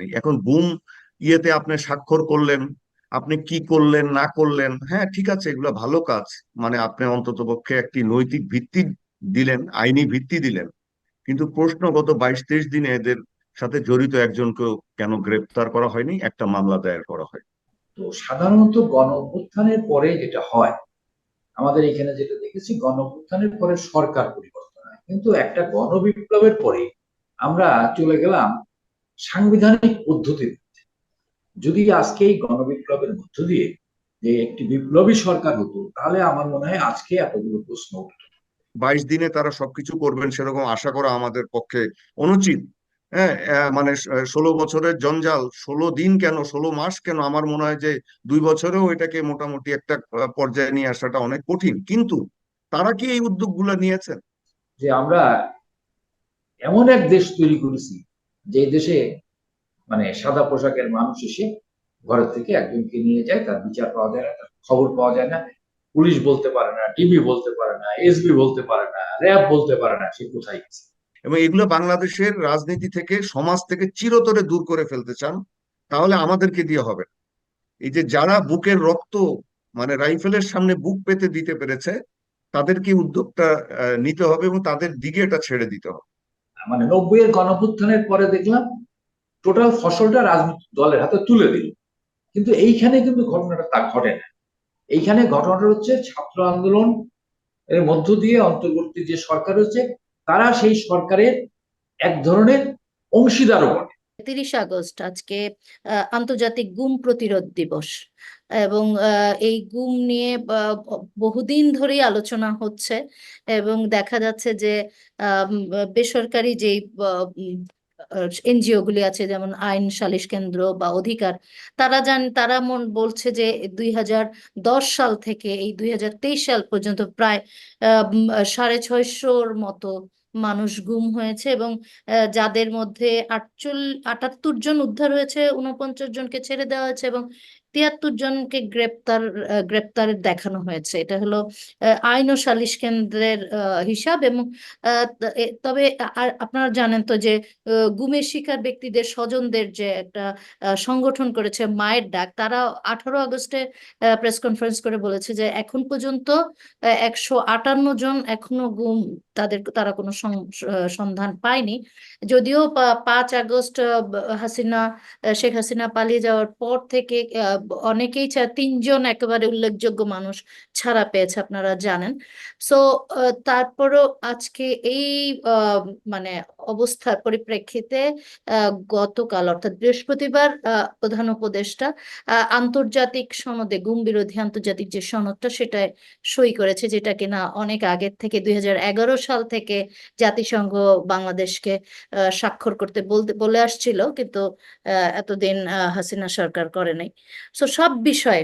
এখন বুম ইয়েতে আপনি স্বাক্ষর করলেন, আপনি কি করলেন, না করলেন হ্যাঁ ঠিক আছে, এগুলো ভালো কাজ। মানে আপনি অন্তত পক্ষে একটি নৈতিক ভিত্তি দিলেন, আইনি ভিত্তি দিলেন। কিন্তু প্রশ্ন, গত বাইশ তেইশ দিনে এদের সাথে জড়িত একজনকেও কেন গ্রেপ্তার করা হয়নি? একটা মামলা দায়ের করা হয়। তো সাধারণত গণ অভ্যুত্থানের পরে যেটা হয়, আমাদের এখানে যেটা দেখেছি গণ অভ্যুত্থানের পরে সরকার পরিবর্তন হয়। কিন্তু একটা গণবিপ্লবের পরে আমরা চলে গেলাম সাংবিধানিক পদ্ধতিতে যদি আজকে এই গণবিপ্লবের মধ্য দিয়ে যে একটি বিপ্লবী সরকার হতো তাহলে আমার মনে হয় আজকে এতগুলো প্রশ্ন উঠত। বাইশ দিনে তারা সবকিছু করবেন সেরকম আশা করা আমাদের পক্ষে অনুচিত। হ্যাঁ মানে ষোলো বছরের জঞ্জাল ষোলো দিন কেন ষোলো মাস কেন আমার মনে হয় যে দুই বছরেও এটাকে মোটামুটি একটা পর্যায়ে নিয়ে আসাটা অনেক কঠিন। কিন্তু তারা কি এই উদ্যোগগুলো নিয়েছেন? যে আমরা এমন এক দেশ তৈরি করেছি যে দেশে মানে সাদা পোশাকের মানুষ এসে ঘরের থেকে একজনকে নিয়ে যায়, তার বিচার পাওয়া যায় না, তার খবর পাওয়া যায় না। পুলিশ বলতে পারে না, টিভি বলতে পারে না এসবি বলতে পারে না, র্যাব বলতে পারে না, সে কোথায় গেছে? এবং এগুলো বাংলাদেশের রাজনীতি থেকে, সমাজ থেকে চিরতরে দূর করে ফেলতে চান, তাহলে আমাদেরকে দিয়ে হবে। এই যে যারা বুকের রক্ত মানে রাইফেলের সামনে বুক পেতে দিতে পেরেছে, তাদেরকে উদ্যোগটা নিতে হবে এবং তাদের দিকে এটা ছেড়ে দিতে হবে। মানে নব্বই এর গণভুত্থানের পরে দেখলাম টোটাল ফসলটা রাজনৈতিক দলের হাতে তুলে দিল। কিন্তু এইখানে কিন্তু ঘটনাটা তা ঘটে না। এইখানে ঘটনাটা হচ্ছে ছাত্র আন্দোলন এর মধ্য দিয়ে অন্তর্বর্তী যে সরকার হচ্ছে তারা সেই সরকারের এক ধরনের অংশীদারও বটে। তিরিশ আগস্ট আজকে আন্তর্জাতিক গুম প্রতিরোধ দিবস। এবং এই গুম নিয়ে বহুদিন ধরেই আলোচনা হচ্ছে এবং দেখা যাচ্ছে যে বেসরকারি যেই এনজিও গুলি আছে যেমন আইন সালিশ কেন্দ্র বা অধিকার, তারা জান, তারা মন, বলছে যে দুই হাজার দশ সাল থেকে এই দুই হাজার তেইশ সাল পর্যন্ত প্রায় সাড়ে ছয়শোর মতো মানুষ গুম হয়েছে এবং যাদের মধ্যে আটচল আটাত্তর জন উদ্ধার হয়েছে উনপঞ্চাশ জনকে ছেড়ে দেওয়া হয়েছে এবং তিয়াত্তর জনকে গ্রেপ্তার গ্রেপ্তার দেখানো হয়েছে। এটা হলো আইন ও সালিশ কেন্দ্রের হিসাব এবং তবে আর আপনারা জানেন তো যে গুমের শিকার ব্যক্তিদের স্বজনদের যে একটা সংগঠন করেছে মায়ের ডাক, তারা আঠারো আগস্টে প্রেস কনফারেন্স করে বলেছে যে এখন পর্যন্ত একশো আটান্ন জন এখনও গুম তাদের তারা কোনো সন্ধান পায়নি। যদিও পাঁচ আগস্ট হাসিনা শেখ হাসিনা পালিয়ে যাওয়ার পর থেকে অনেকেই তিনজন একেবারে উল্লেখযোগ্য মানুষ ছাড়া পেয়েছে আপনারা জানেন। সো তারপরও আজকে এই মানে অবস্থার পরিপ্রেক্ষিতে গতকাল অর্থাৎ বৃহস্পতিবার প্রধান উপদেষ্টা আন্তর্জাতিক সনদে, গুম বিরোধী আন্তর্জাতিক যে সনদটা সেটায় সই করেছে, যেটা কিনা অনেক আগের থেকে দুই হাজার এগারো সাল থেকে জাতিসংঘ বাংলাদেশকে স্বাক্ষর করতে বলতে, বলে আসছিল, কিন্তু এতদিন হাসিনা সরকার করে নাই। সো সব বিষয়ে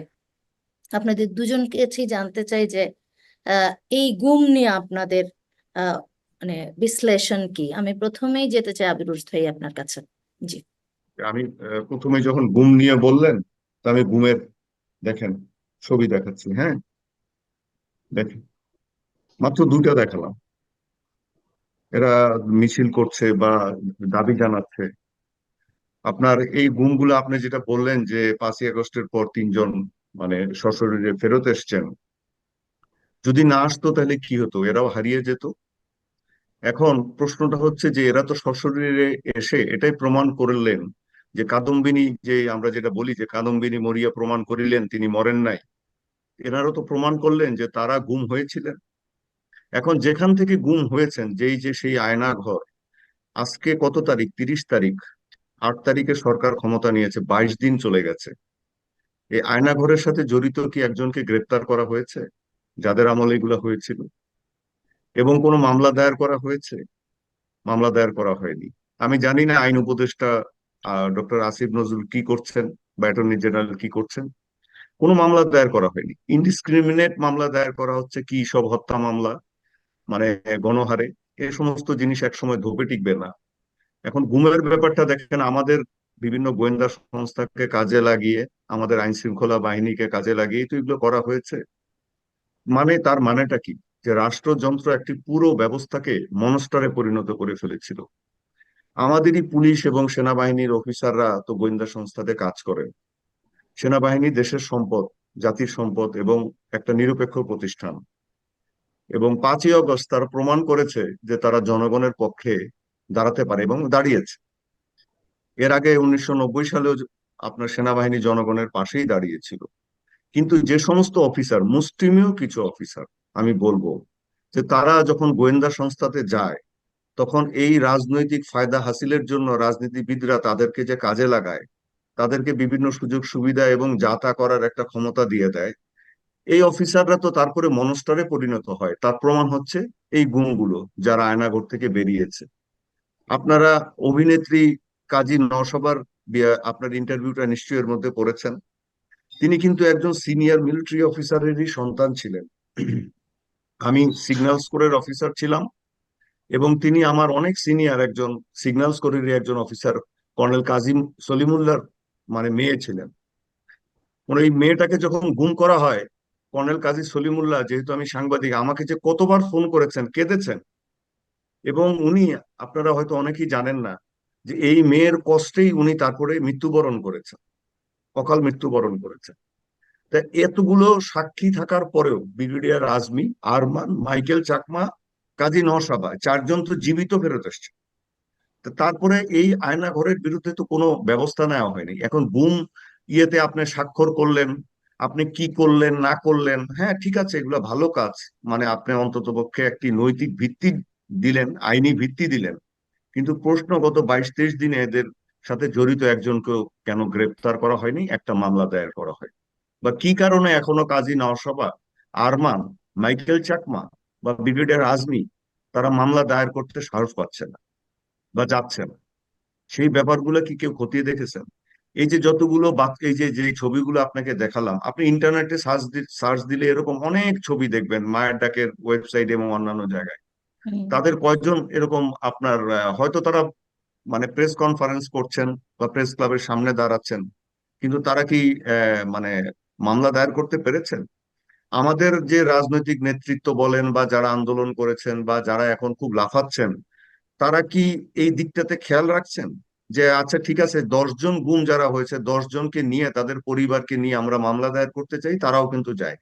আপনাদের দুজনকে জানতে চাই যে এই গুম নিয়ে আপনাদের মানে বিশ্লেষণ কি? আমি প্রথমেই যেতে চাই আবিরুজ ভাই আপনার কাছে। জি। আমি প্রথমে যখন গুম নিয়ে বললেন, তো আমি গুমের, দেখেন, ছবি দেখাচ্ছি হ্যাঁ? দেখেন, মাত্র দুইটা দেখালাম। এরা মিছিল করছে বা দাবি জানাচ্ছে। আপনার এই গুমগুলো আপনি যেটা বললেন যে পাঁচই আগস্টের পর তিনজন মানে সশরীরে ফেরত এসছেন, যদি না আসতো তাহলে কি হতো? এরাও হারিয়ে যেত? এখন প্রশ্নটা হচ্ছে যে এরা তো সশরীরে এসে এটাই প্রমাণ করলেন যে কাদম্বিনী যে আমরা যেটা বলি যে কাদম্বিনী মরিয়া প্রমাণ করিলেন, তিনি মরেন নাই। এনারও তো প্রমাণ করলেন যে তারা গুম হয়েছিলেন। এখন যেখান থেকে গুম হয়েছেন, যেই যে সেই আয়না ঘর আজকে কত তারিখ? তিরিশ তারিখ। আট তারিখে সরকার ক্ষমতা নিয়েছে, বাইশ দিন চলে গেছে। এই আয়না ঘরের সাথে জড়িত কি একজনকে গ্রেপ্তার করা হয়েছে? যাদের আমলে এগুলো হয়েছিল? এবং কোনো মামলা দায়ের করা হয়েছে? মামলা দায়ের করা হয়নি। আমি জানি না আইন উপদেষ্টা ডক্টর আসিফ নজরুল কি করছেন বা অ্যাটর্নি জেনারেল কি করছেন। কোনো মামলা দায়ের করা হয়নি। ইনডিসক্রিমিনেট মামলা দায়ের করা হচ্ছে কি সব হত্যা মামলা? মানে গণহারে এই সমস্ত জিনিস একসময় ধোপে টিকবে না। এখন গুমের ব্যাপারটা দেখেন, আমাদের বিভিন্ন গোয়েন্দা সংস্থাকে কাজে লাগিয়ে, আমাদের আইন শৃঙ্খলা বাহিনীকে কাজে লাগিয়ে তো এগুলো করা হয়েছে। মানে তার মানেটা কি? যে রাষ্ট্রযন্ত্র একটি পুরো ব্যবস্থাকে মনস্টারে পরিণত করে ফেলেছিল। আমাদেরই পুলিশ এবং সেনাবাহিনীর অফিসাররা তো গোয়েন্দা সংস্থাতে কাজ করেন। সেনাবাহিনী দেশের সম্পদ, জাতির সম্পদ এবং একটা নিরপেক্ষ প্রতিষ্ঠান। এবং পাঁচই অগস্ট তারা প্রমাণ করেছে যে তারা জনগণের পক্ষে দাঁড়াতে পারে এবং দাঁড়িয়েছে। এর আগে উনিশশো নব্বই সালেও আপনার সেনাবাহিনী জনগণের পাশেই দাঁড়িয়েছিল। কিন্তু যে সমস্ত অফিসার, মুসলিমীয় কিছু অফিসার, আমি বলব যে তারা যখন গোয়েন্দা সংস্থাতে যায়, তখন এই রাজনৈতিক ফায়দা হাসিলের জন্য রাজনীতিবিদরা তাদেরকে যে কাজে লাগায়, তাদেরকে বিভিন্ন সুযোগ সুবিধা এবং যাতা করার একটা ক্ষমতা দিয়ে দেয় এই অফিসাররা তো তারপরে মনস্টারে পরিণত হয়। তার প্রমাণ হচ্ছে এই গুণগুলো যারা আয়নাঘর থেকে বেরিয়েছে। আপনারা অভিনেত্রী কাজী নসবার আপনার ইন্টারভিউটা নিশ্চয়ই এর মধ্যে পড়েছেন। তিনি কিন্তু একজন সিনিয়র মিলিটারি অফিসারেরই সন্তান ছিলেন। আমি সিগন্যাল স্কোরের অফিসার ছিলাম এবং তিনি আমার অনেক সিনিয়র একজন, সিগন্যাল স্কোরেরই একজন অফিসার, কর্নেল কাজিম সলিমুল্লার মানে মেয়ে ছিলেন। ওই মেয়েটাকে যখন গুম করা হয় কর্নেল কাজী সলিমুল্লাহ, যেহেতু আমি সাংবাদিক, আমাকে যে কতবার ফোন করেছেন, কেঁদেছেন? এবং উনি, আপনারা হয়তো অনেকেই জানেন না, যে এই মেয়ের কষ্টেই উনি তারপরে মৃত্যুবরণ করেছেন, অকাল মৃত্যুবরণ করেছেন। তা এতগুলো সাক্ষী থাকার পরেও ব্রিগেডিয়ার আজমি আরমান, মাইকেল চাকমা, কাজী নসাবা চারজন তো জীবিত ফেরত এসছে। তারপরে এই আয়না ঘরের বিরুদ্ধে তো কোনো ব্যবস্থা নেওয়া হয়নি। এখন বুম ইয়েতে আপনি স্বাক্ষর করলেন আপনি কি করলেন, না করলেন হ্যাঁ ঠিক আছে, এগুলো ভালো কাজ। মানে আপনি অন্তত পক্ষে একটি নৈতিক ভিত্তি দিলেন, আইনি ভিত্তি দিলেন। কিন্তু প্রশ্ন, গত বাইশ তেইশ দিনে এদের সাথে জড়িত একজনকেও কেন গ্রেপ্তার করা হয়নি? একটা মামলা দায়ের করা হয়। বা কি কারণে এখনও কাজী নওসভা আরমান, মাইকেল চাকমা বা ব্রিগেডিয়ার আজমি, তারা মামলা দায়ের করতে সাহস পাচ্ছে না বা যাচ্ছে না? সেই ব্যাপারগুলো কি কেউ খতিয়ে দেখেছেন? এই যে যতগুলো এই যে যে ছবিগুলো আপনাকে দেখালাম আপনি ইন্টারনেটে সার্চ সার্চ দিলে এরকম অনেক ছবি দেখবেন মায়ের ডাকের ওয়েবসাইট এবং অন্যান্য জায়গায়। তাদের কয়েকজন এরকম আপনার হয়তো তারা মানে প্রেস কনফারেন্স করছেন বা প্রেস ক্লাবের সামনে দাঁড়াচ্ছেন কিন্তু তারা কি মানে মামলা দায়ের করতে পেরেছেন? আমাদের যে রাজনৈতিক নেতৃত্ব বলেন বা যারা আন্দোলন করেছেন বা যারা এখন খুব লাফাচ্ছেন তারা কি এই দিকটাতে খেয়াল রাখছেন? যে আচ্ছা ঠিক আছে দশজন গুম যারা হয়েছে, দশ জনকে নিয়ে, তাদের পরিবারকে নিয়ে আমরা মামলা দায়ের করতে চাই, তারাও কিন্তু যায়।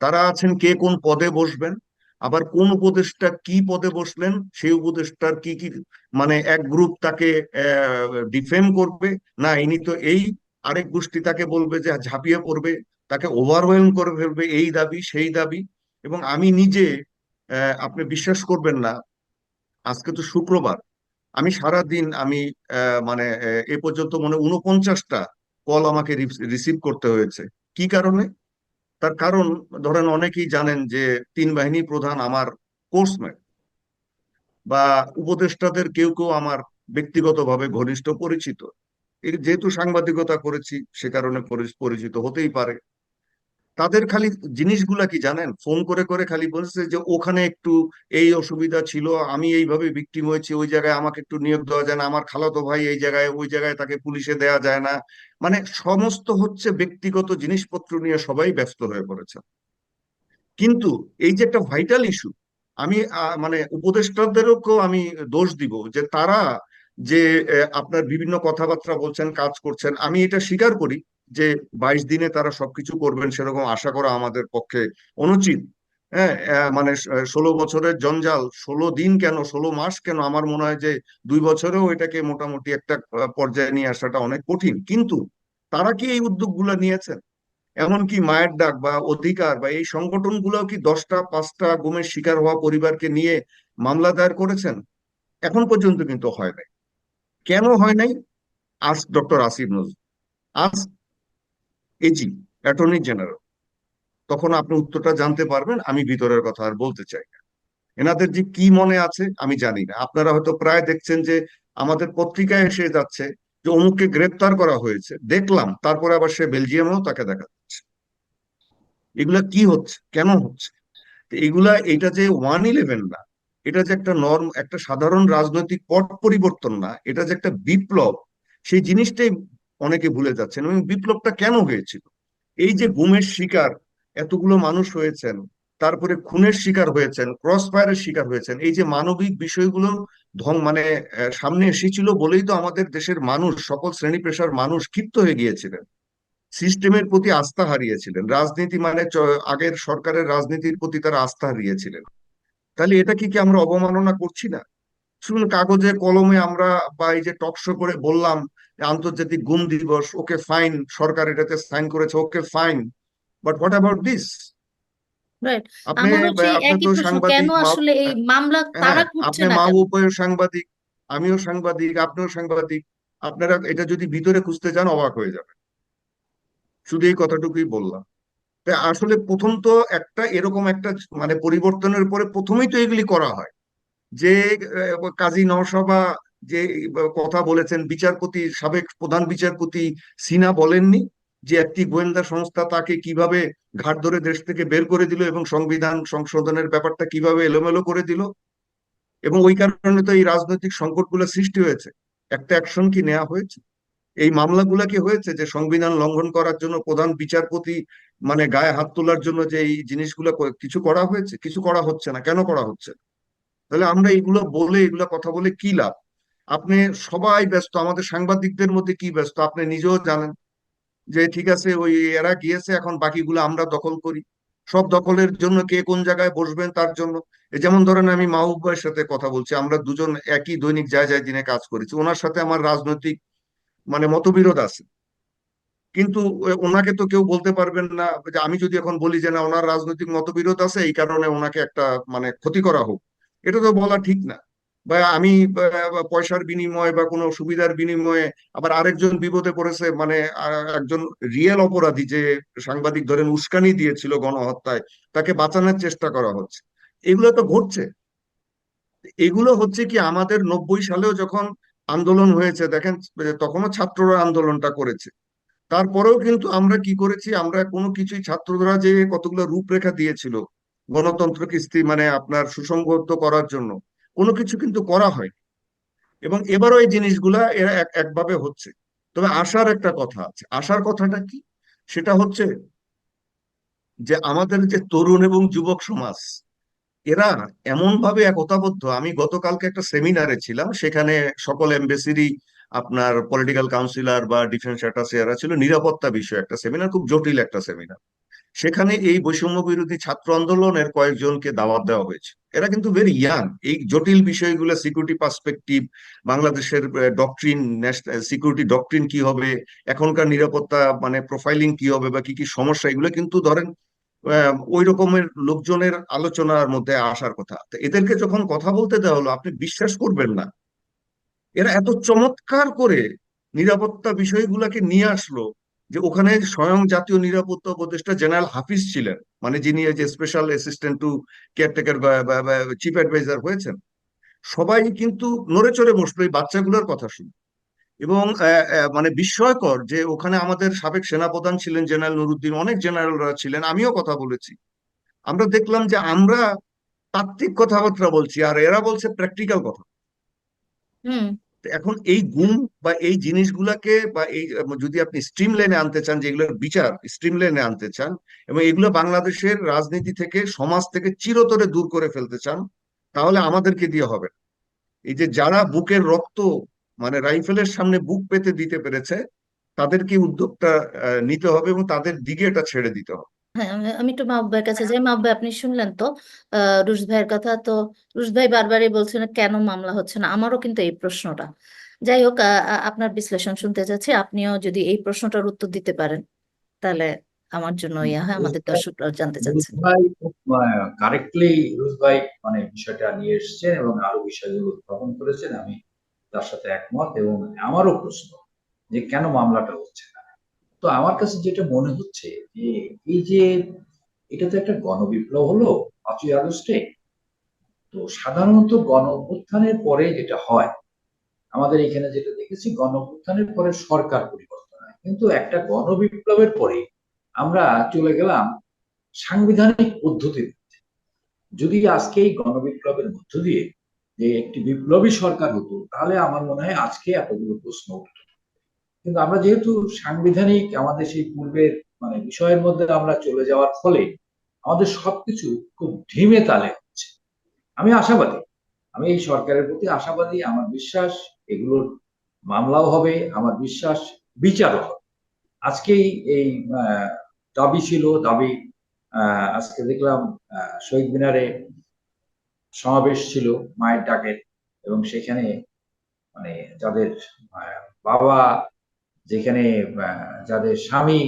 তারা আছেন কে কোন পদে বসবেন, আবার কোন উপদেষ্টা কি পদে বসলেন, সেই উপদেষ্টার কি কি মানে এক গ্রুপ তাকে ডিফেম করবে? না, ইনি তো এই আরেক গোষ্ঠী তাকে বলবে যে, ঝাঁপিয়ে পড়বে। তাকে ওভারওয়েলম করে ফেলবে, এই দাবি, সেই দাবি। এবং আমি নিজে আপনি বিশ্বাস করবেন না, আজকে তো শুক্রবার আমি সারা দিন আমি মানে এ পর্যন্ত মনে উনপঞ্চাশটা কল আমাকে রিসিভ করতে হয়েছে। কি কারণে? তার কারণ, ধরেন অনেকেই জানেন যে তিন বাহিনী প্রধান আমার কোর্সমেট বা উপদেষ্টাদের কেউ কেউ আমার ব্যক্তিগতভাবে ঘনিষ্ঠ পরিচিত। যেহেতু সাংবাদিকতা করেছি, সে কারণে পরিচিত হতেই পারে। তাদের খালি জিনিসগুলা কি জানেন? ফোন করে করে খালি বলছে যে, ওখানে একটু এই অসুবিধা ছিল, আমি এইভাবে বিক্টিম হয়েছি, ওই জায়গায় আমাকে একটু নিয়োগ দেওয়া যায় না, আমার খালাতো ভাই এই জায়গায়, ওই জায়গায় তাকে পুলিশে দেওয়া যায় না। মানে সমস্ত হচ্ছে ব্যক্তিগত জিনিসপত্র নিয়ে সবাই ব্যস্ত হয়ে পড়েছে। কিন্তু এই যে একটা ভাইটাল ইস্যু আমি মানে উপদেষ্টাদেরকেও আমি দোষ দিব যে, তারা যে আপনার বিভিন্ন কথাবার্তা বলছেন, কাজ করছেন, আমি এটা স্বীকার করি যে বাইশ দিনে তারা সবকিছু করবেন সেরকম আশা করা আমাদের পক্ষে অনুচিত। হ্যাঁ মানে ষোলো বছরের জঞ্জাল, ষোলো দিন কেন, ষোলো মাস কেন? আমার মনে হয় যে দুই বছরেও এটাকে মোটামুটি একটা পর্যায়ে নিয়ে আসাটা অনেক কঠিন। কিন্তু তারা কি এই উদ্যোগগুলো নিয়েছেন? এমনকি মায়ের ডাক বা অধিকার বা এই সংগঠনগুলো কি দশটা, পাঁচটা গুমের শিকার হওয়া পরিবারকে নিয়ে মামলা দায়ের করেছেন? এখন পর্যন্ত কিন্তু হয় নাই। কেন হয় নাই? আজ ডক্টর আসিফ নজরুল। আজ এজি অ্যাটর্নি জেনারেল তখন আপনি উত্তরটা জানতে পারবেন, আমি ভিতরের কথা আর বলতে চাই না। এনাদের যে কি মনে আছে, আমি জানি না। আপনারা হয়তো প্রায় দেখছেন যে আমাদের পত্রিকায় এসে যাচ্ছে যে অমুককে গ্রেপ্তার করা হয়েছে। দেখলাম, তারপরে আবার সে বেলজিয়ামেও তাকে দেখা যাচ্ছে। এগুলা কি হচ্ছে? কেন হচ্ছে? এগুলা, এটা যে ওয়ান ইলেভেন না, এটা যে একটা নর্ম একটা সাধারণ রাজনৈতিক পট পরিবর্তন না, এটা যে একটা বিপ্লব, সেই জিনিসটাই অনেকে ভুলে যাচ্ছেন এবং বিপ্লবটা কেন হয়েছিল? এই যে গুমের শিকার, এতগুলো মানুষ হয়েছেন, তারপরে খুনের শিকার হয়েছেন ক্রস ফায়ারের শিকার হয়েছেন, এই যে মানবিক বিষয়গুলো ধং মানে সামনে এসেছিল বলেই তো আমাদের দেশের মানুষ, সকল শ্রেণি পেশার মানুষ ক্ষিপ্ত হয়ে গিয়েছিলেন। সিস্টেমের প্রতি আস্থা হারিয়েছিলেন। রাজনীতি মানে আগের সরকারের রাজনীতির প্রতি তারা আস্থা হারিয়েছিলেন। তাহলে এটা কি কি আমরা অবমাননা করছি না? শুনুন কাগজে কলমে আমরা বা এই যে টক শো করে বললাম আন্তর্জাতিক গুম দিবস ওকে ফাইন সরকার এটাতে সাইন করেছে okay fine. But what about this আপনি তো সাংবাদিক আসলে এই মামলা তারা হ্যাঁ করছে না কেন? সাংবাদিক আমিও সাংবাদিক আপনিও সাংবাদিক আপনারা এটা যদি ভিতরে খুঁজতে যান অবাক হয়ে যাবে শুধু এই কথাটুকুই বললাম। আসলে প্রথম তো একটা এরকম একটা মানে পরিবর্তনের পরে প্রথমেই তো এগুলি করা হয়। যে কাজী নওশাবা যে, কথা বলেছেন, বিচারপতি, সাবেক প্রধান বিচারপতি সিনা বলেননি যে একটি গোয়েন্দা সংস্থা তাকে কীভাবে ঘাট ধরে দেশ থেকে বের করে দিল এবং সংবিধান সংশোধনের ব্যাপারটা কীভাবে এলোমেলো করে দিল? এবং ওই কারণে তো এই রাজনৈতিক সংকটগুলো সৃষ্টি হয়েছে। একটা অ্যাকশন কি নেওয়া হয়েছে? এই মামলাগুলা কি হয়েছে যে সংবিধান লঙ্ঘন করার জন্য প্রধান বিচারপতি মানে গায়ে হাত তোলার জন্য যে এই জিনিসগুলো কিছু করা হয়েছে? কিছু করা হচ্ছে না। কেন করা হচ্ছে? না? তাহলে আমরা এগুলো বলে, এগুলো কথা বলে কি লাভ? আপনি সবাই ব্যস্ত, আমাদের সাংবাদিকদের মধ্যে কি ব্যস্ত? আপনি নিজেও জানেন যে ঠিক আছে, ওই এরা গিয়েছে, এখন বাকিগুলো আমরা দখল করি। সব দখলের জন্য কে কোন জায়গায় বসবেন তার জন্য। যেমন ধরেন আমি মাহবুব ভাইয়ের সাথে কথা বলছি, আমরা দুজন একই দৈনিক যায় যায় দিনে কাজ করেছি। ওনার সাথে আমার রাজনৈতিক মানে মতবিরোধ আছে। কিন্তু ওনাকে তো কেউ বলতে পারবেন না যে আমি যদি এখন বলি যে না, ওনার রাজনৈতিক মতবিরোধ আছে, এই কারণে ওনাকে একটা মানে ক্ষতি করা হোক। এটা তো বলা ঠিক না। বা আমি পয়সার বিনিময়ে বা কোনো সুবিধার বিনিময়ে আবার আরেকজন বিপদে পড়েছে মানে একজন রিয়েল অপরাধী যে সাংবাদিক ধরেন উস্কানি দিয়েছিল গণহত্যায়, তাকে বাঁচানোর চেষ্টা করা হচ্ছে। এগুলো তো ঘটছে। এগুলো হচ্ছে কি আমাদের নব্বই সালেও যখন আন্দোলন হয়েছে, দেখেন, তখনও ছাত্ররা আন্দোলনটা করেছে। তারপরেও কিন্তু আমরা কি করেছি, আমরা কোনো কিছুই ছাত্ররা যে কতগুলো রূপরেখা দিয়েছিল গণতন্ত্রকে স্থির মানে আপনার সুসংগত করার জন্য। কোনো কিছু কিন্তু করা হয় এবং এবারও এই জিনিসগুলা এরা এক, একভাবে হচ্ছে। তবে আশার একটা কথা আছে। আশার কথাটা কি? সেটা হচ্ছে যে আমাদের যে তরুণ এবং যুবক সমাজ, এরা এমন ভাবে একতাবদ্ধ। আমি গতকালকে একটা সেমিনারে ছিলাম। সেখানে সকল এমবেসিরই আপনার পলিটিক্যাল কাউন্সিলর বা ডিফেন্স অ্যাটাসিয়ারা ছিল। নিরাপত্তা বিষয়ে একটা সেমিনার, খুব জটিল একটা সেমিনার। সেখানে এই বৈষম্য বিরোধী ছাত্র আন্দোলনের কয়েকজনকে দাওয়াত দেওয়া হয়েছে। এরা কিন্তু ভেরি ইয়াং এই জটিল বিষয়গুলো সিকিউরিটি পার্সপেক্টিভ বাংলাদেশের ডকট্রিন সিকিউরিটি ডকট্রিন কি হবে, এখনকার নিরাপত্তা মানে প্রোফাইলিং কি হবে বা কি কি সমস্যা, এগুলো কিন্তু ধরেন ওই রকমের লোকজনের আলোচনার মধ্যে আসার কথা। এদেরকে যখন কথা বলতে দেওয়া হলো, আপনি বিশ্বাস করবেন না। এরা এত চমৎকার করে নিরাপত্তা বিষয়গুলোকে নিয়ে আসলো যে ওখানে স্বয়ং জাতীয় নিরাপত্তা উপদেষ্টা জেনারেল হাফিজ ছিলেন মানে যিনি যে special assistant to caretaker chief adviser হয়েছেন। সবাই কিন্তু নড়ে চড়ে বসল এই বাচ্চাগুলোর কথা শুনে। এবং মানে বিস্ময়কর যে ওখানে আমাদের সাবেক সেনাপ্রধান ছিলেন জেনারেল নুরুদ্দিন, অনেক জেনারেলরা ছিলেন, আমিও কথা বলেছি। আমরা দেখলাম যে আমরা তাত্ত্বিক কথাবার্তা বলছি, আর এরা বলছে প্র্যাকটিক্যাল কথা। এখন এই গুম বা এই জিনিসগুলাকে বা এই, যদি আপনি স্ট্রিম লাইনে আনতে চান যেগুলোর বিচার স্ট্রিম লাইনে আনতে চান এবং এগুলো বাংলাদেশের রাজনীতি থেকে, সমাজ থেকে চিরতরে দূর করে ফেলতে চান, তাহলে আমাদেরকে দিয়ে হবে। এই যে যারা বুকের রক্ত মানে রাইফেলের সামনে বুক পেতে দিতে পেরেছে, তাদেরকে উদ্যোগটা নিতে হবে এবং তাদের দিকে এটা ছেড়ে দিতে হবে। হ্যাঁ আমি আমি একটু মাহবুব ভাইয়ের কাছে যাই। মাহবুব আপনি শুনলেন তো? আহ রুশ ভাইয়ের কথা। তো রুশ ভাই বারবারই বলছেন কেন মামলা হচ্ছে না? আমারও কিন্তু এই প্রশ্নটা। যাই হোক আপনার বিশ্লেষণ শুনতে চাচ্ছি। আপনিও যদি এই প্রশ্নটার উত্তর দিতে পারেন তাহলে আমার জন্য ইয়া হয়। আমাদের দর্শকরাও জানতে চাচ্ছে ভাই কারেক্টলি রুশ ভাই মানে বিষয়টা নিয়ে এসেছেন এবং আরও বিষয়গুলো উত্থাপন করেছেন। আমি তার সাথে একমত এবং আমারও প্রশ্ন যে কেন মামলাটা হচ্ছে না? তো আমার কাছে যেটা মনে হচ্ছে যে এই যে এটা তো একটা গণবিপ্লব হলো পাঁচই আগস্টে, তো সাধারণত গণ অভ্যুত্থানের পরে যেটা হয়, আমাদের এখানে যেটা দেখেছি গণ অভ্যুত্থানের পরে সরকার পরিবর্তন হয়। কিন্তু একটা গণবিপ্লবের পরে আমরা চলে গেলাম সাংবিধানিক পদ্ধতিতে যদি আজকে এই গণবিপ্লবের মধ্য দিয়ে যে একটি বিপ্লবী সরকার হতো, তাহলে আমার মনে হয় আজকে এতগুলো প্রশ্ন উঠতো। কিন্তু আমরা যেহেতু সাংবিধানিক আমাদের সেই পূর্বের মানে বিষয়ের মধ্যে আমরা চলে যাওয়ার ফলে আমাদের সবকিছু খুব ধিমে তালে হচ্ছে। আমি আশাবাদী, আমি এই সরকারের প্রতি আশাবাদী, আমার বিশ্বাস, এগুলোর মামলাও হবে, আমার বিশ্বাস, বিচারও হবে। আজকেই এই দাবি ছিল, দাবি আজকে দেখলাম শহীদ মিনারে সমাবেশ ছিল মায়ের ডাকের এবং সেখানে মানে যাদের বাবা যেখানে যাদের স্বামী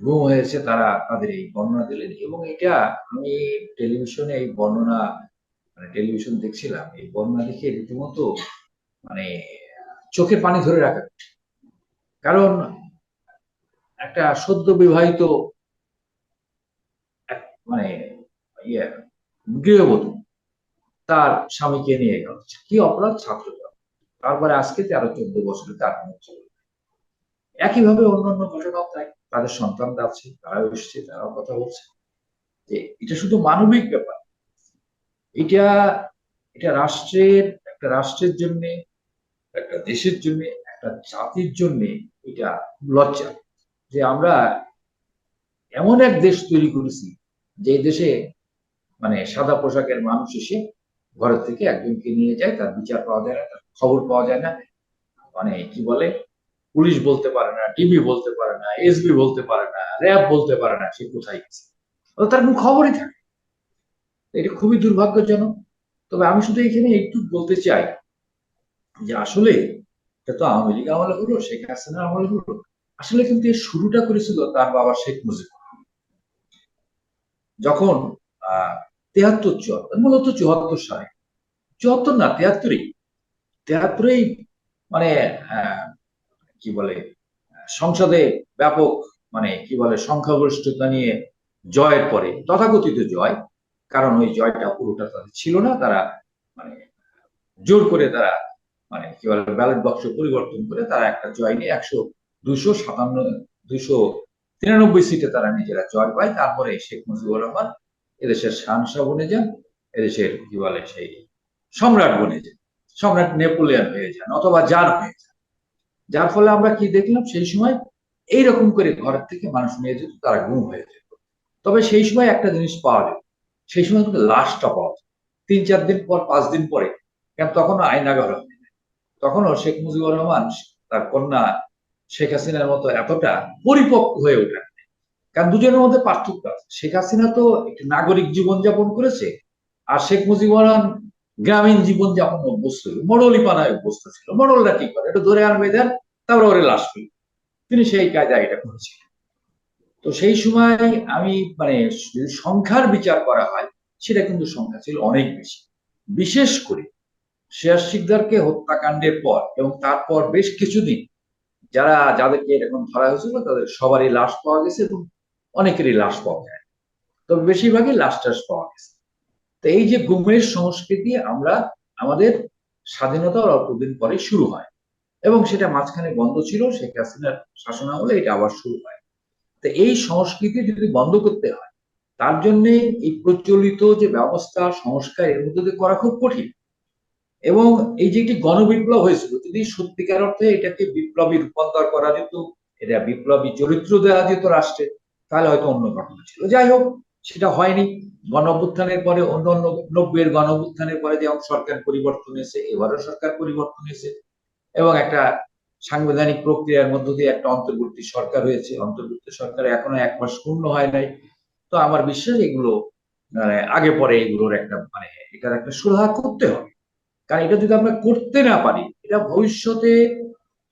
গুম হয়েছে তারা তাদের এই বর্ণনা দিলেন এবং এটা আমি টেলিভিশনে এই বর্ণনা মানে টেলিভিশন দেখছিলাম, এই বর্ণনা দেখে রীতিমতো মানে চোখে পানি ধরে রাখা কারণ একটা সদ্য বিবাহিত মানে ইয়ে গৃহবধূ, তার স্বামীকে নিয়ে গেল কি অপরাধ ছাত্র তারপরে আজকে তেরো, চোদ্দ বছরে তার হলো। একইভাবে অন্যান্য ঘটনাও তাই। তাদের সন্তানরা আছে, তারাও এসছে, তারাও কথা বলছে। যে এটা শুধু মানবিক ব্যাপার। এটা এটা রাষ্ট্রের, একটা রাষ্ট্রের জন্য, একটা দেশের জন্য, একটা জাতির জন্য এটা লজ্জা। যে আমরা এমন এক দেশ তৈরি করেছি, যে দেশে মানে সাদা পোশাকের মানুষ এসে ঘরের থেকে একজনকে নিয়ে যায়, তার বিচার পাওয়া যায় না, তার খবর পাওয়া যায় না। মানে কি বলে? পুলিশ বলতে পারে না টিভি বলতে পারে না এসবি বলতে পারে না র্যাব বলতে পারে না সে কোথায় গেছে? তার কোনো খবরই থাকে। এটা খুবই দুর্ভাগ্যজনক। তবে আমি শুধু এখানে একটু বলতে চাই যে আসলে এটা তো আওয়ামী লীগ আমলে হলো শেখ হাসিনার আমলে হলো। আসলে কিন্তু এর শুরুটা করেছিল তার বাবা শেখ মুজিব যখন তেহাত্তর চুয়াত্তর মূলত চুয়াত্তর সালে চুয়াত্তর না তেহাত্তরই তেহাত্তরেই মানে আহ, কি বলে, সংসদে ব্যাপক মানে কি বলে সংখ্যাগরিষ্ঠতা নিয়ে জয়ের পরে, তথাকথিত জয়, কারণ ওই জয়টা পুরোটা তাদের ছিল না, তারা মানে জোর করে তারা মানে কি বলে ব্যালট বাক্স পরিবর্তন করে তারা একটা জয় নিয়ে একশো দুশো সাতান্ন, দুশো তিরানব্বই সিটে তারা নিজেরা জয় পায়। তারপরে শেখ মুজিবুর রহমান এদেশের শানশাহ বনে যান, এদেশের কি বলে সেই সম্রাট বনে যান। সম্রাট নেপোলিয়ান হয়ে যান, অথবা যার হয়ে যান। যার ফলে আমরা কি দেখলাম? সেই সময় এইরকম করে ঘরের থেকে মানুষ নিয়ে যেত, তারা গুম হয়ে যেত। তবে সেই সময় একটা জিনিস পাওয়া যেত সেই সময় কিন্তু লাশটা পাওয়া যেত তিন চার দিন পর, পাঁচ দিন পরে, কেন তখনও আইনাগর হয়নি তখনও শেখ মুজিবুর রহমান, তার কন্যা শেখ হাসিনার মতো এতটা পরিপক্ক হয়ে ওঠেন কারণ দুজনের মধ্যে পার্থক্য আছে। শেখ হাসিনা তো একটি নাগরিক জীবন যাপন করেছে, আর শেখ মুজিবুর রহমান গ্রামীণ জীবন যাপন অভ্যস্ত ছিল মডলি পানায় অভ্যস্ত ছিল। মডলটা কি করে? এটা ধরে আনবে দেন তারপরে ওরে লাশ ফেলি তিনি সেই কায়দায় এটা করেছিলেন তো সেই সময় আমি মানে সংখ্যার বিচার করা হয়, সেটা কিন্তু সংখ্যা ছিল অনেক বেশি। বিশেষ করে শেয়ার শিকদারকে হত্যাকাণ্ডের পর এবং তারপর বেশ কিছুদিন যারা, যাদেরকে এরকম ধরা হয়েছিল, তাদের সবারই লাশ পাওয়া গেছে এবং অনেকেরই লাশ পাওয়া যায়। তবে বেশিরভাগই লাশ টাশ পাওয়া গেছে। তো এই যে গুমের সংস্কৃতি আমরা আমাদের স্বাধীনতার অল্পদিন পরে শুরু হয়। এবং সেটা মাঝখানে বন্ধ ছিল, শেখ হাসিনার শাসন আমলে এটা আবার শুরু হয়। তো এই সংস্কৃতি যদি বন্ধ করতে হয়, তার জন্য এই প্রচলিত যে ব্যবস্থা, সংস্কার, এর মধ্যে করা খুব কঠিন। এবং এই যে একটি গণবিপ্লব হয়েছিল, যদি সত্যিকার অর্থে এটাকে বিপ্লবী রূপান্তর করা যেত, এটা বিপ্লবী চরিত্র দেওয়া যেত রাষ্ট্রে, তাহলে হয়তো অন্য ঘটনা ছিল। যাই হোক সেটা হয়নি। গণঅভ্যুত্থানের পরে অন্য নব্বইয়ের গণঅভ্যুত্থানের পরে যেমন সরকার পরিবর্তন এসে এবারও সরকার পরিবর্তন এসে এবং একটা সাংবিধানিক প্রক্রিয়ার মধ্য দিয়ে একটা অন্তর্বর্তী সরকার হয়েছে। অন্তর্বর্তী সরকার এখনও এক মাস পূর্ণ হয় নাই। তো আমার বিশ্বাস এগুলো মানে আগে পরে এগুলোর একটা মানে এটার একটা সুরাহা করতে হবে। কারণ এটা যদি আমরা করতে না পারি, এটা ভবিষ্যতে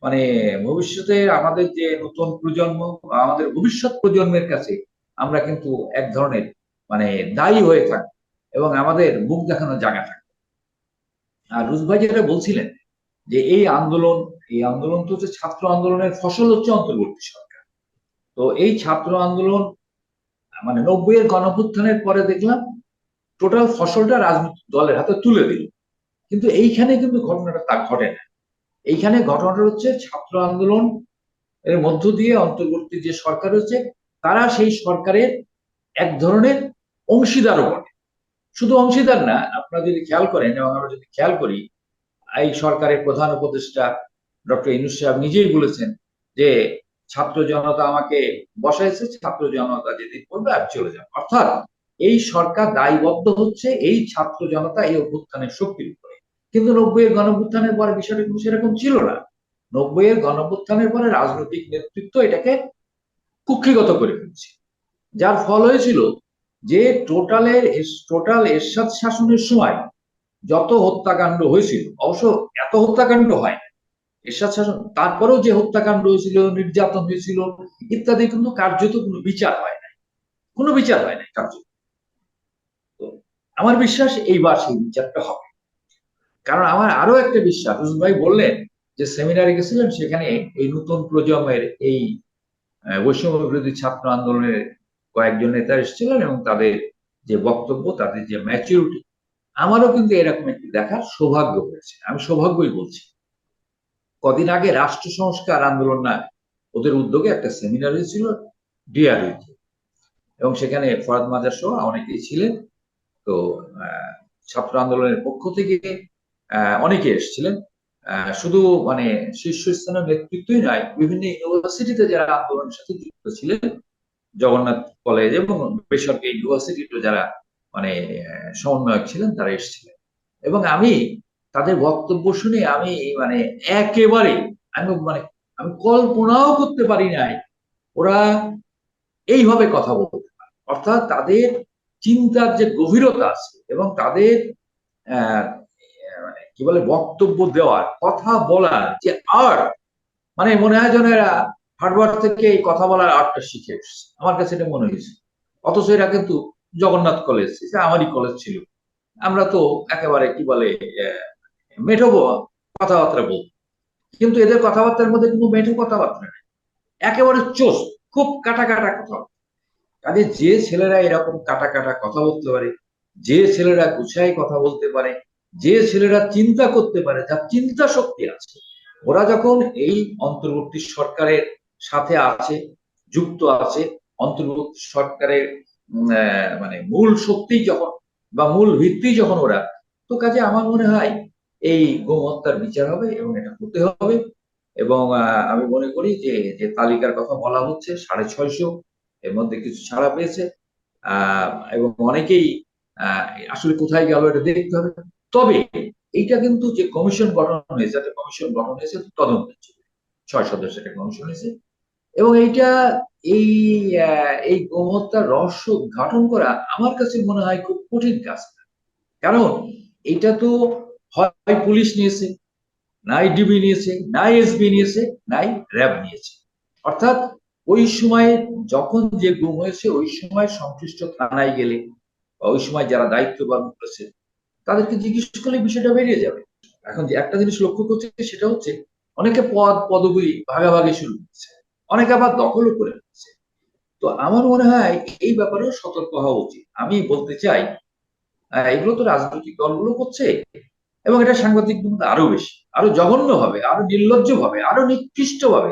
মানে ভবিষ্যতে আমাদের যে নতুন প্রজন্ম আমাদের ভবিষ্যৎ প্রজন্মের কাছে আমরা কিন্তু এক ধরনের মানে দায়ী হয়ে থাকব এবং আমাদের মুখ দেখানোর জায়গা থাকবে। আর রুশ ভাই যেটা বলছিলেন যে এই আন্দোলন এই আন্দোলন তো হচ্ছে ছাত্র আন্দোলনের ফসল হচ্ছে অন্তর্বর্তী সরকার। তো এই ছাত্র আন্দোলন মানে নব্বই এর গণভুত্থানের পরে দেখলাম টোটাল ফসলটা রাজনৈতিক দলের হাতে তুলে দিল। কিন্তু এইখানে কিন্তু ঘটনাটা তা ঘটে না। এইখানে ঘটনাটা হচ্ছে ছাত্র আন্দোলন এর মধ্য দিয়ে অন্তর্বর্তী যে সরকার হচ্ছে তারা সেই সরকারের এক ধরনের অংশীদারও বটে। শুধু অংশীদার না, আপনারা যদি খেয়াল করেন এবং আমরা যদি খেয়াল করি, এই সরকারের প্রধান উপদেষ্টা ডক্টর ইনুস সাহেব নিজেই বলেছেন যে, ছাত্র জনতা আমাকে বসাইছে, ছাত্র জনতা যেদিন করবে আমি চলে যাব। অর্থাৎ এই সরকার দায়বদ্ধ হচ্ছে, এই ছাত্র জনতা এই অভ্যুত্থানের শক্তির উপরে। কিন্তু নব্বই এর গণঅভ্যুত্থানের পরে বিষয়টা কিন্তু সেরকম ছিল না। নব্বই এর গণঅভ্যুত্থানের পরে রাজনৈতিক নেতৃত্ব এটাকে কুক্ষিগত করে ফেলছে। যার ফল হয়েছিল যে টোটালের টোটাল এরশাদ শাসনের সময় যত হত্যাকাণ্ড হয়েছিল, অবশ্য এত হত্যাকাণ্ড হয়। এরশাদ শাসন, তারপরেও যে হত্যাকাণ্ড হয়েছিল, নির্যাতন হয়েছিল, ইত্যাদি কিন্তু কার্যত কোনো বিচার হয় নাই। কোনো বিচার হয় নাই কার্যত। আমার বিশ্বাস এইবার সেই বিচারটা হবে। কারণ আমার আরও একটা বিশ্বাস ভাই বললেন যে সেমিনারে গেছিলেন, সেখানে এই নতুন প্রজন্মের এই বৈষম্য বিরোধী ছাত্র আন্দোলনের কয়েকজন নেতা এসেছিলেন এবং তাদের যে বক্তব্য, তাদের যে ম্যাচুরিটি আমারও কিন্তু এরকম একটি দেখার সৌভাগ্য হয়েছে। আমি সৌভাগ্যই বলছি। কদিন আগে রাষ্ট্র সংস্কার আন্দোলন না, ওদের উদ্যোগে একটা সেমিনার হয়েছিল ডিআরইতে এবং সেখানে ফরাদ মাজার সহ অনেকেই ছিলেন। তো ছাত্র আন্দোলনের পক্ষ থেকে অনেকে এসেছিলেন। শুধু মানে শীর্ষস্থানীয় নেতৃত্বই নয়, বিভিন্ন ইউনিভার্সিটিতে যারা আন্দোলনের সাথে যুক্ত ছিলেন, জগন্নাথ কলেজ এবং বেসরকারি ইউনিভার্সিটিতে যারা মানে সমন্বয়ক ছিলেন, তারা এসেছিলেন। এবং আমি তাদের বক্তব্য শুনে আমি মানে একেবারে আমি মানে আমি কল্পনাও করতে পারি নাই, ওরা এইভাবে কথা বলতে পারে। অর্থাৎ তাদের চিন্তার যে গভীরতা আছে এবং তাদের মানে কি বলে বক্তব্য দেওয়ার, কথা বলার যে আর্ট মানে মনে হয় যেন এরা হার্ডওয়ার্ড থেকে এই কথা বলার আর্টটা শিখে আমার কাছে এটা মনে হয়েছে। অথচ এরা কিন্তু জগন্নাথ কলেজ আমারই কলেজ ছিল। আমরা তো একেবারে কি বলে মেঠো কথাবার্তা বলতো। কিন্তু এদের কথাবার্তার মধ্যে কোনো মেঠো কথাবার্তা নেই। একেবারে চোষ খুব কাটা কাটা কথা। কাজে যে ছেলেরা এরকম কাটা কাটা কথা বলতে পারে, যে ছেলেরা গুছাই কথা বলতে পারে যে ছেলেরা চিন্তা করতে পারে যার চিন্তা শক্তি আছে। ওরা যখন এই অন্তর্বর্তী সরকারের সাথে আছে, যুক্ত আছে, অন্তর্বর্তী সরকারের মানে মূল শক্তি যখন বা মূল ভিত্তি যখন ওরা, তো কাজে আমার মনে হয় এই গোহত্যার বিচার হবে এবং এটা হতে হবে। এবং আমি মনে করি যে যে তালিকার কথা বলা হচ্ছে, সাড়ে ছয়শো এর মধ্যে কিছু ছাড়া পেয়েছে। এবং অনেকেই আসলে কোথায় গেল এটা দেখতে হবে। তবে এইটা কিন্তু যে কমিশন গঠন হয়েছে, একটা কমিশন গঠন হয়েছে তদন্তের ছয় সদস্যের একটা কমিশন হয়েছে। এবং এইটা, এই এই গোহত্যার রহস্য উদ্ঘাটন করা আমার কাছে মনে হয় খুব কঠিন কাজ। কারণ এটা তো হয় পুলিশ নিয়েছে নাই ডিবি নিয়েছে নাই এসবি নিয়েছে নাই র্যাব নিয়েছে। অর্থাৎ ওই সময়ে যখন যে গুম হয়েছে, ওই সময় সংশ্লিষ্ট থানায় গেলে বা ওই সময় যারা দায়িত্ব পালন করেছে তাদেরকে জিজ্ঞেস করলে বিষয়টা বেরিয়ে যাবে। এখন যে একটা জিনিস লক্ষ্য করছে সেটা হচ্ছে, অনেকে পদ পদগুলি ভাগাভাগি শুরু করছে। অনেকে আবার দখলও করে নিচ্ছে তো আমার মনে হয় এই ব্যাপারেও সতর্ক হওয়া উচিত। আমি বলতে চাই এগুলো তো রাজনৈতিক দলগুলো করছে এবং এটা সাংবাদিক আরও বেশি, আরও জঘন্য ভাবে আরও নির্লজ্জ ভাবে আরও নিকৃষ্ট ভাবে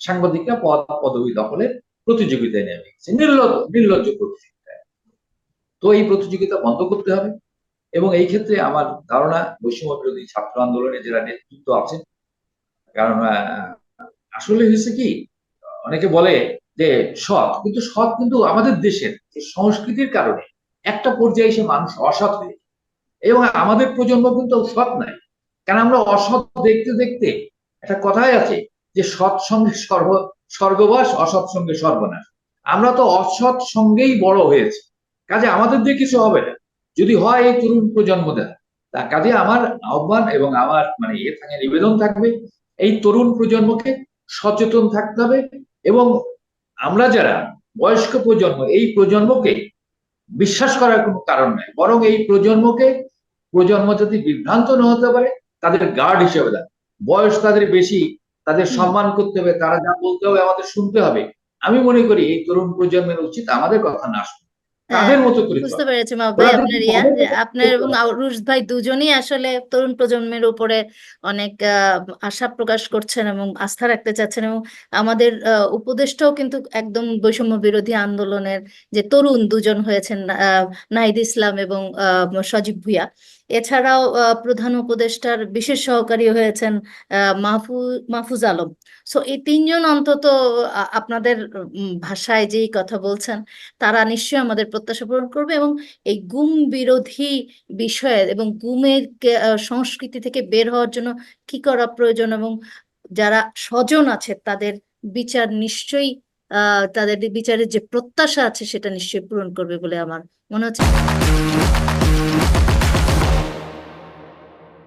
সাংবাদিকরা পদ, পদবি দখলের প্রতিযোগিতায় নেমে গেছে। নির্লজ্জ নির্লজ্জ প্রতিযোগিতায়। তো এই প্রতিযোগিতা বন্ধ করতে হবে। এবং এই ক্ষেত্রে আমার ধারণা বৈষম্য বিরোধী ছাত্র আন্দোলনে যারা নেতৃত্ব আছেন, কারণ আসলে হয়েছে কি, অনেকে বলে যে সৎ, কিন্তু সৎ কিন্তু আমাদের দেশের সংস্কৃতির কারণে একটা পর্যায়ে এসে মানুষ অসৎ হয়ে এবং আমাদের প্রজন্ম কিন্তু সৎ নাই। কারণ আমরা অসৎ দেখতে দেখতে একটা কথাই আছে যে সৎ সঙ্গে সর্ব, স্বর্গবাস, অসৎ সঙ্গে সর্বনাশ। আমরা তো অসৎ সঙ্গেই বড় হয়েছি। কাজে আমাদের দিয়ে কিছু হবে না। যদি হয় এই তরুণ প্রজন্ম দেয় তা কাজে আমার আহ্বান এবং আমার মানে এ থাকে নিবেদন থাকবে এই তরুণ প্রজন্মকে সচেতন থাকতে হবে এবং আমরা যারা বয়স্ক প্রজন্ম এই প্রজন্মকে বিশ্বাস করার কোনো কারণ নাই বরং এই প্রজন্মকে প্রজন্ম যদি বিভ্রান্ত না হতে পারে তাদের গার্ড হিসেবে দেয় বয়স তাদের বেশি তাদের সম্মান করতে হবে তারা যা বলতে হবে আমাদের শুনতে হবে। আমি মনে করি এই তরুণ প্রজন্মের উচিত আমাদের কথা না শুনে। তাদের মতো করে বুঝতে পেরেছি মা ভাই আপনার ইয়া আপনার এবং। আরুষ ভাই দুজনেই আসলে তরুণ প্রজন্মের উপরে অনেক আশা প্রকাশ করছেন এবং আস্থা রাখতে চাচ্ছেন এবং আমাদের আহ, উপদেষ্টাও কিন্তু একদম বৈষম্য বিরোধী আন্দোলনের যে তরুণ দুজন হয়েছেন আহ, নাহিদ ইসলাম এবং আহ, সজীব ভুঁইয়া এছাড়াও প্রধান উপদেষ্টার বিশেষ সহকারী হয়েছেন মাহফু, মাহফুজ আলম। সো এই তিনজন অন্তত আপনাদের ভাষায় যেই কথা বলছেন, তারা নিশ্চয়ই আমাদের প্রত্যাশা পূরণ করবে এবং এই গুম বিরোধী বিষয়ে এবং গুমের সংস্কৃতি থেকে বের হওয়ার জন্য কি করা প্রয়োজন এবং যারা স্বজন আছে, তাদের বিচার নিশ্চয়ই তাদের বিচারের যে প্রত্যাশা আছে, সেটা নিশ্চয়ই পূরণ করবে বলে আমার মনে হচ্ছে।